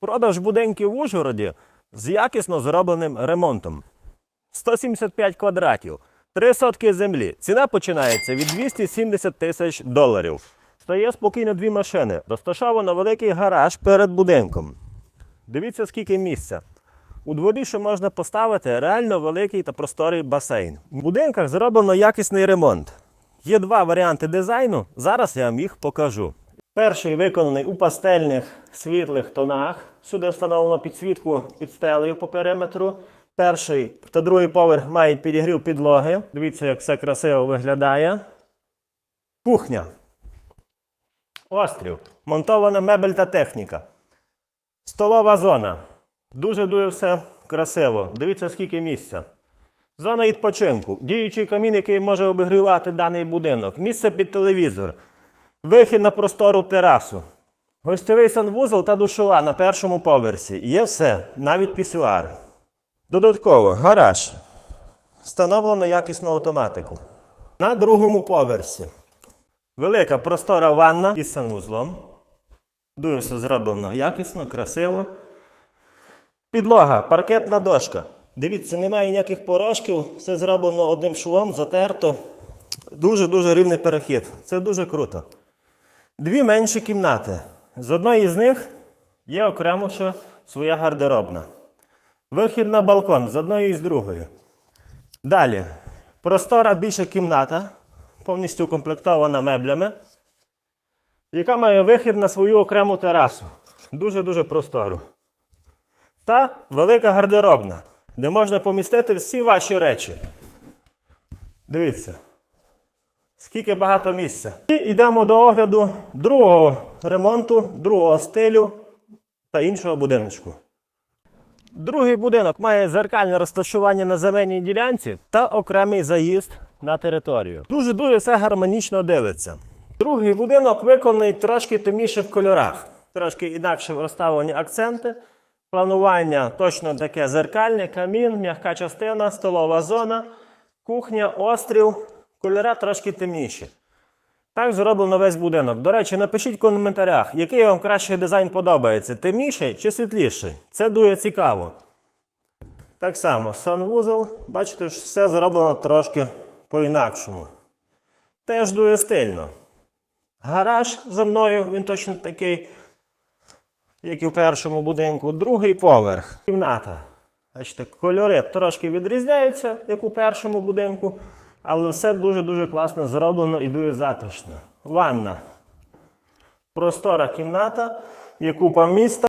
Продаж будинків в Ужгороді з якісно зробленим ремонтом. 175 квадратів, 3 сотки землі. Ціна починається від 270 тисяч доларів. Стає спокійно дві машини. Розташовано великий гараж перед будинком. Дивіться, скільки місця. У дворі ще можна поставити реально великий та просторий басейн. У будинках зроблено якісний ремонт. Є два варіанти дизайну. Зараз я вам їх покажу. Перший виконаний у пастельних світлих тонах. Сюди встановлено підсвітку під стелею по периметру. Перший та другий поверх мають підігрів підлоги. Дивіться, як все красиво виглядає. Кухня. Острів. Монтована мебель та техніка. Столова зона. Дуже дуже все красиво. Дивіться, скільки місця. Зона відпочинку. Діючий камін, який може обігрівати даний будинок. Місце під телевізор. Вихід на простору терасу. Гостьовий санвузол та душова на першому поверсі. Є все, навіть пісюар. Додатково гараж. Встановлено якісну автоматику. На другому поверсі. Велика простора ванна із санвузлом. Дуже все зроблено якісно, красиво. Підлога, паркетна дошка. Дивіться, немає ніяких порошків, все зроблено одним швом, затерто. Дуже-дуже рівний перехід. Це дуже круто. Дві менші кімнати. З одної з них є окремо ще своя гардеробна. Вихід на балкон з одної і з другої. Далі. Простора більша кімната, повністю укомплектована меблями, яка має вихід на свою окрему терасу. Дуже-дуже простору. Та велика гардеробна, де можна помістити всі ваші речі. Дивіться. Скільки багато місця. І йдемо до огляду другого ремонту, другого стилю та іншого будиночку. Другий будинок має зеркальне розташування на зеленій ділянці та окремий заїзд на територію. Дуже дуже все гармонічно дивиться. Другий будинок виконаний трошки темніше в кольорах, трошки інакше розставлені акценти. Планування точно таке зеркальне, камін, м'яка частина, столова зона, кухня, острів, кольора трошки темніші. Так зроблено весь будинок. До речі, напишіть в коментарях, який вам кращий дизайн подобається: темніший чи світліший. Це дуже цікаво. Так само, санвузол, бачите, що все зроблено трошки по-інакшому. Теж дуже стильно. Гараж за мною, він точно такий, як і в першому будинку. Другий поверх. Кімната. Бачите, кольори трошки відрізняються, як у першому будинку, але все дуже-дуже класно зроблено і дуже затишно. Ванна. Простора кімната, є купа міста.